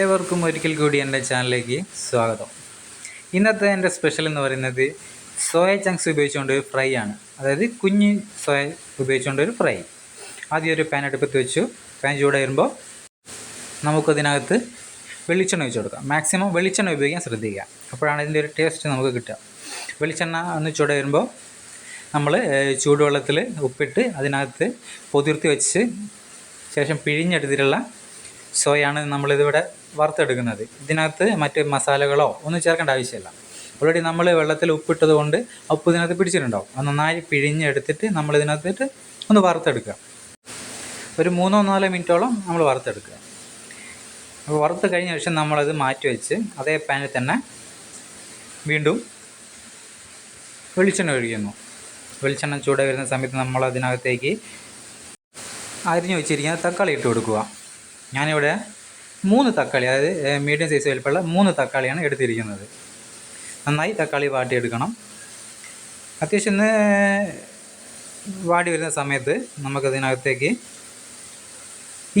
ഏവർക്കും ഒരിക്കൽ കൂടി എന്റെ ചാനലിലേക്ക് സ്വാഗതം. ഇന്നത്തെ എന്റെ സ്പെഷ്യൽ എന്ന് പറയുന്നത് സോയ ചങ്ക്സ് ഉപയോഗിച്ചുകൊണ്ട് ഒരു ഫ്രൈ ആണ്. അതായത് കുഞ്ഞ് സോയ ഉപയോഗിച്ചുകൊണ്ട് ഒരു ഫ്രൈ. ആദ്യം ഒരു പാൻ അടുപ്പത്ത് വെച്ചു. പാൻ ചൂടായിരുമ്പോൾ നമുക്കതിനകത്ത് വെളിച്ചെണ്ണ ഒഴിച്ച് കൊടുക്കാം. മാക്സിമം വെളിച്ചെണ്ണ ഉപയോഗിക്കാൻ ശ്രദ്ധിക്കുക. അപ്പോഴാണ് ഇതിന്റെ ഒരു ടേസ്റ്റ് നമുക്ക് കിട്ടുക. വെളിച്ചെണ്ണ ഒന്ന് ചൂട് വരുമ്പോൾ നമ്മൾ ചൂടുവെള്ളത്തിൽ ഉപ്പിട്ട് അതിനകത്ത് പൊതിർത്തി വെച്ച് ശേഷം പിഴിഞ്ഞെടുത്തിട്ടുള്ള സോയാണ് നമ്മളിതിവിടെ വറുത്തെടുക്കുന്നത്. ഇതിനകത്ത് മറ്റ് മസാലകളോ ഒന്നും ചേർക്കേണ്ട ആവശ്യമില്ല. ഓൾറെഡി നമ്മൾ വെള്ളത്തിൽ ഉപ്പിട്ടത് കൊണ്ട് ഉപ്പ് ഇതിനകത്ത് പിടിച്ചിട്ടുണ്ടാവും. അത് നന്നായി പിഴിഞ്ഞെടുത്തിട്ട് നമ്മൾ ഇതിനകത്തിട്ട് ഒന്ന് വറുത്തെടുക്കുക. ഒരു മൂന്നോ നാലോ മിനിറ്റോളം നമ്മൾ വറുത്തെടുക്കുക. വറുത്ത് കഴിഞ്ഞ ശേഷം നമ്മളത് മാറ്റി വെച്ച് അതേ പാനിൽ തന്നെ വീണ്ടും വെളിച്ചെണ്ണ ഒഴിക്കുന്നു. വെളിച്ചെണ്ണ ചൂട് വരുന്ന സമയത്ത് നമ്മൾ അതിനകത്തേക്ക് അരിഞ്ഞു വെച്ചിരിക്കുന്ന തക്കാളി ഇട്ട് കൊടുക്കുക. ഞാനിവിടെ മൂന്ന് തക്കാളി അതായത് മീഡിയം സൈസ് വലിപ്പമുള്ള മൂന്ന് തക്കാളിയാണ് എടുത്തിരിക്കുന്നത്. നന്നായി തക്കാളി വാട്ടിയെടുക്കണം. അത്യാവശ്യം ഒന്ന് വാടി വരുന്ന സമയത്ത് നമുക്കതിനകത്തേക്ക്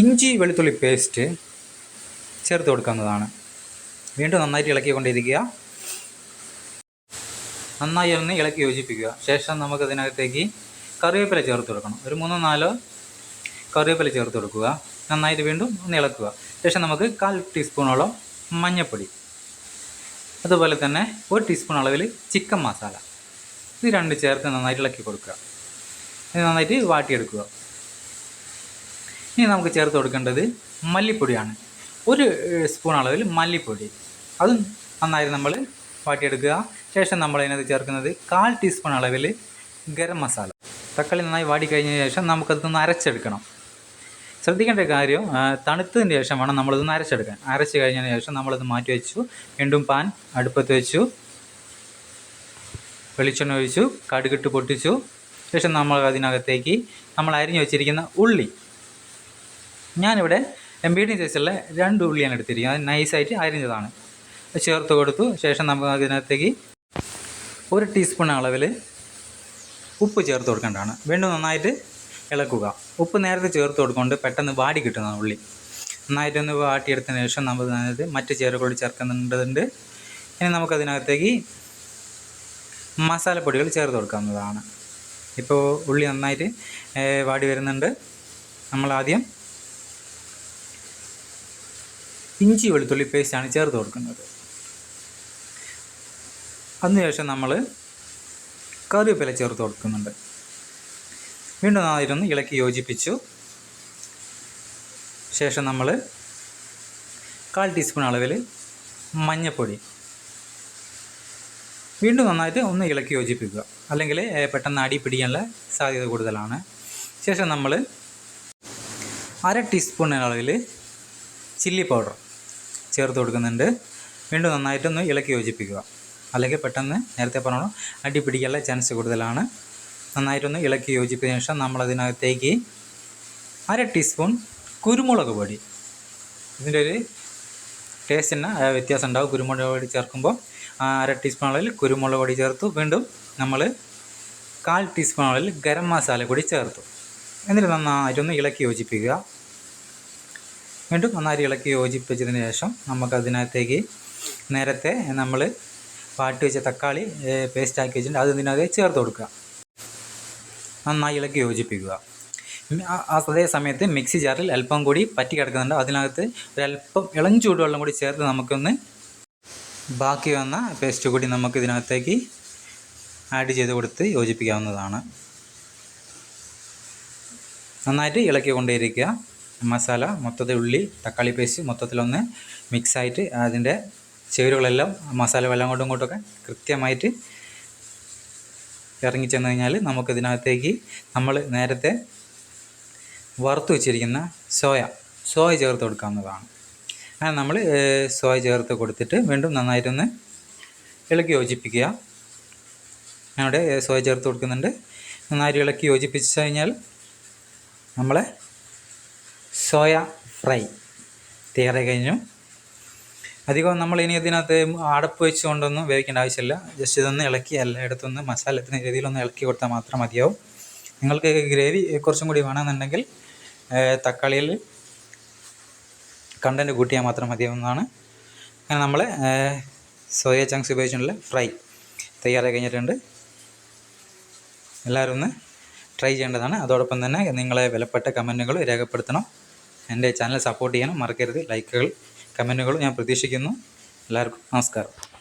ഇഞ്ചി വെളുത്തുള്ളി പേസ്റ്റ് ചേർത്ത് കൊടുക്കുന്നതാണ്. വീണ്ടും നന്നായിട്ട് ഇളക്കിക്കൊണ്ടിരിക്കുക. നന്നായി ഒന്ന് ഇളക്കി യോജിപ്പിക്കുക. ശേഷം നമുക്കതിനകത്തേക്ക് കറിവേപ്പില ചേർത്ത് കൊടുക്കണം. ഒരു മൂന്നോ നാലോ കറിവേപ്പില ചേർത്ത് കൊടുക്കുക. നന്നായിട്ട് വീണ്ടും ഒന്ന് ഇളക്കുക ശേഷം നമുക്ക് കാൽ ടീസ്പൂണോളം മഞ്ഞൾപ്പൊടി. അതുപോലെ തന്നെ ഒരു ടീസ്പൂൺ അളവിൽ ചിക്കൻ മസാല. ഇത് രണ്ട് ചേർത്ത് നന്നായിട്ട് ഇളക്കി കൊടുക്കുക. ഇത് നന്നായിട്ട് വാട്ടിയെടുക്കുക. ഇനി നമുക്ക് ചേർത്ത് കൊടുക്കേണ്ടത് മല്ലിപ്പൊടിയാണ്. ഒരു സ്പൂൺ അളവിൽ മല്ലിപ്പൊടി. അതും നന്നായി നമ്മൾ വാട്ടിയെടുക്കുക. ശേഷം നമ്മൾ അതിനകത്ത് ചേർക്കുന്നത് കാൽ ടീസ്പൂൺ അളവിൽ ഗരം മസാല. തക്കാളി നന്നായി വാടി കഴിഞ്ഞ ശേഷം നമുക്കതൊന്ന് അരച്ചെടുക്കണം. ശ്രദ്ധിക്കേണ്ട കാര്യം തണുത്തതിന് ശേഷം വേണം നമ്മളിതൊന്ന് അരച്ചെടുക്കാൻ. അരച്ച് കഴിഞ്ഞതിന് ശേഷം നമ്മളിത് മാറ്റി വെച്ചു. വീണ്ടും പാൻ അടുപ്പത്ത് വെച്ചു. വെളിച്ചെണ്ണ ഒഴിച്ചു. കടുകിട്ട് പൊട്ടിച്ചു. ശേഷം നമ്മൾ അതിനകത്തേക്ക് നമ്മൾ അരിഞ്ഞു വെച്ചിരിക്കുന്ന ഉള്ളി. ഞാനിവിടെ മീഡിയം സൈസുള്ള രണ്ട് ഉള്ളിയാണ് എടുത്തിരിക്കുന്നത്. അത് നൈസായിട്ട് അരിഞ്ഞതാണ്. ചേർത്ത് കൊടുത്തു. ശേഷം നമ്മൾ അതിനകത്തേക്ക് ഒരു ടീസ്പൂൺ അളവിൽ ഉപ്പ് ചേർത്ത് കൊടുക്കേണ്ടതാണ്. വീണ്ടും നന്നായിട്ട് ഇളക്കുക. ഉപ്പ് നേരത്തെ ചേർത്ത് കൊടുക്കൊണ്ട് പെട്ടെന്ന് വാടി കിട്ടുന്ന ഉള്ളി. നന്നായിട്ടൊന്ന് വാട്ടിയെടുത്തതിന് ശേഷം നമ്മൾ അതിനകത്ത് മറ്റ് ചേരുവകൾ ചേർക്കുന്നുണ്ട്. ഇനി നമുക്കതിനകത്തേക്ക് മസാലപ്പൊടികൾ ചേർത്ത് കൊടുക്കാവുന്നതാണ്. ഇപ്പോൾ ഉള്ളി നന്നായിട്ട് വാടി വരുന്നുണ്ട്. നമ്മൾ ആദ്യം ഇഞ്ചി വെളുത്തുള്ളി പേസ്റ്റാണ് ചേർത്ത് കൊടുക്കുന്നത്. അതിനുശേഷം നമ്മൾ കറിവേപ്പില ചേർത്ത് കൊടുക്കുന്നുണ്ട്. വീണ്ടും അതിരൊന്ന് ഇളക്കി യോജിപ്പിച്ചു. ശേഷം നമ്മൾ കാൽ ടീസ്പൂൺ അളവിൽ മഞ്ഞൾപ്പൊടി വീണ്ടും നന്നായിട്ട് ഒന്ന് ഇളക്കി യോജിപ്പിക്കുക. അല്ലെങ്കിൽ പെട്ടെന്ന് അടി പിടിക്കാനുള്ള സാധ്യത കൂടുതലാണ്. ശേഷം നമ്മൾ അര ടീസ്പൂൺ അളവിൽ ചില്ലി പൗഡർ ചേർത്ത് കൊടുക്കുന്നുണ്ട്. വീണ്ടും നന്നായിട്ടൊന്ന് ഇളക്കി യോജിപ്പിക്കുക. അല്ലെങ്കിൽ പെട്ടെന്ന് നേരത്തെ പറഞ്ഞോളൂ അടി പിടിക്കാനുള്ള ചാൻസ് കൂടുതലാണ്. നന്നായിട്ടൊന്ന് ഇളക്കി യോജിപ്പിച്ച ശേഷം നമ്മളതിനകത്തേക്ക് അര ടീസ്പൂൺ കുരുമുളക് പൊടി. ഇതിന്റെ ഒരു ടേസ്റ്റിന് വ്യത്യാസം ഉണ്ടാവും. കുരുമുളക് പൊടി ചേർക്കുമ്പോൾ അര ടീസ്പൂൺ അളവിൽ കുരുമുളക് പൊടി ചേർത്തു. വീണ്ടും നമ്മൾ കാൽ ടീസ്പൂൺ അളവിൽ ഗരം മസാല കൂടി ചേർത്തു. എന്നിട്ട് നന്നായിട്ടൊന്ന് ഇളക്കി യോജിപ്പിക്കുക. വീണ്ടും നന്നായി ഇളക്കി യോജിപ്പിച്ചതിന് ശേഷം നമുക്കതിനകത്തേക്ക് നേരത്തെ നമ്മൾ വാട്ടി വെച്ച തക്കാളി പേസ്റ്റാക്കി വെച്ചിട്ടുണ്ട്. അത് ഇതിനകത്ത് ചേർത്ത് കൊടുക്കുക. നന്നായി ഇളക്കി യോജിപ്പിക്കുക. അതേ സമയത്ത് മിക്സി ജാറിൽ അല്പം കൂടി പറ്റി കിടക്കുന്നുണ്ട്. അതിനകത്ത് ഒരല്പം ഇളം ചൂടുവെള്ളം കൂടി ചേർത്ത് നമുക്കൊന്ന് ബാക്കി വന്ന പേസ്റ്റ് കൂടി നമുക്ക് ഇതിനകത്തേക്ക് ആഡ് ചെയ്ത് കൊടുത്ത് യോജിപ്പിക്കാവുന്നതാണ്. നന്നായിട്ട് ഇളക്കി കൊണ്ടേയിരിക്കുക മസാല മൊത്തത്തിൽ ഉള്ളി തക്കാളി പേസ്റ്റ് മൊത്തത്തിലൊന്ന് മിക്സായിട്ട് അതിന്റെ ചേരുവകളെല്ലാം മസാല വെള്ളം കൊണ്ടും കൊണ്ടൊക്കെ കൃത്യമായിട്ട് ഇറങ്ങി ചെന്ന് കഴിഞ്ഞാൽ നമുക്കിതിനകത്തേക്ക് നമ്മൾ നേരത്തെ വറുത്ത് വെച്ചിരിക്കുന്ന സോയ സോയ ചേർത്ത് കൊടുക്കാവുന്നതാണ്. അങ്ങനെ നമ്മൾ സോയ ചേർത്ത് കൊടുത്തിട്ട് വീണ്ടും നന്നായിട്ടൊന്ന് ഇളക്കി യോജിപ്പിക്കുക. ഞാനിവിടെ സോയ ചേർത്ത് കൊടുക്കുന്നുണ്ട്. നന്നായിട്ട് ഇളക്കി യോജിപ്പിച്ച് കഴിഞ്ഞാൽ നമ്മളെ സോയ ഫ്രൈ തയ്യാറായി കഴിഞ്ഞു. അധികം നമ്മൾ ഇനി ഇതിനകത്ത് അടപ്പ് വെച്ചുകൊണ്ടൊന്നും വേവിക്കേണ്ട ആവശ്യമില്ല. ജസ്റ്റ് ഇതൊന്ന് ഇളക്കി എല്ലായിടത്തുനിന്ന് മസാല എത്തുന്ന രീതിയിലൊന്ന് ഇളക്കി കൊടുത്താൽ മാത്രം മതിയാവും. നിങ്ങൾക്ക് ഗ്രേവി കുറച്ചും കൂടി വേണമെന്നുണ്ടെങ്കിൽ തക്കാളിയിൽ കണ്ടന്റ് കൂട്ടിയാൽ മാത്രം മതിയാവുന്നതാണ്. അങ്ങനെ നമ്മൾ സോയ ചങ്ക്സ് ഉപയോഗിച്ചുള്ള ഫ്രൈ തയ്യാറായി കഴിഞ്ഞിട്ടുണ്ട്. എല്ലാവരും ഒന്ന് ട്രൈ ചെയ്യേണ്ടതാണ്. അതോടൊപ്പം തന്നെ നിങ്ങളെ വിലപ്പെട്ട കമന്റുകൾ രേഖപ്പെടുത്തണം. എന്റെ ചാനൽ സപ്പോർട്ട് ചെയ്യണം. മറക്കരുത്. ലൈക്കുകൾ കമന്റുകളും ഞാൻ പ്രതീക്ഷിക്കുന്നു. എല്ലാവർക്കും നമസ്കാരം.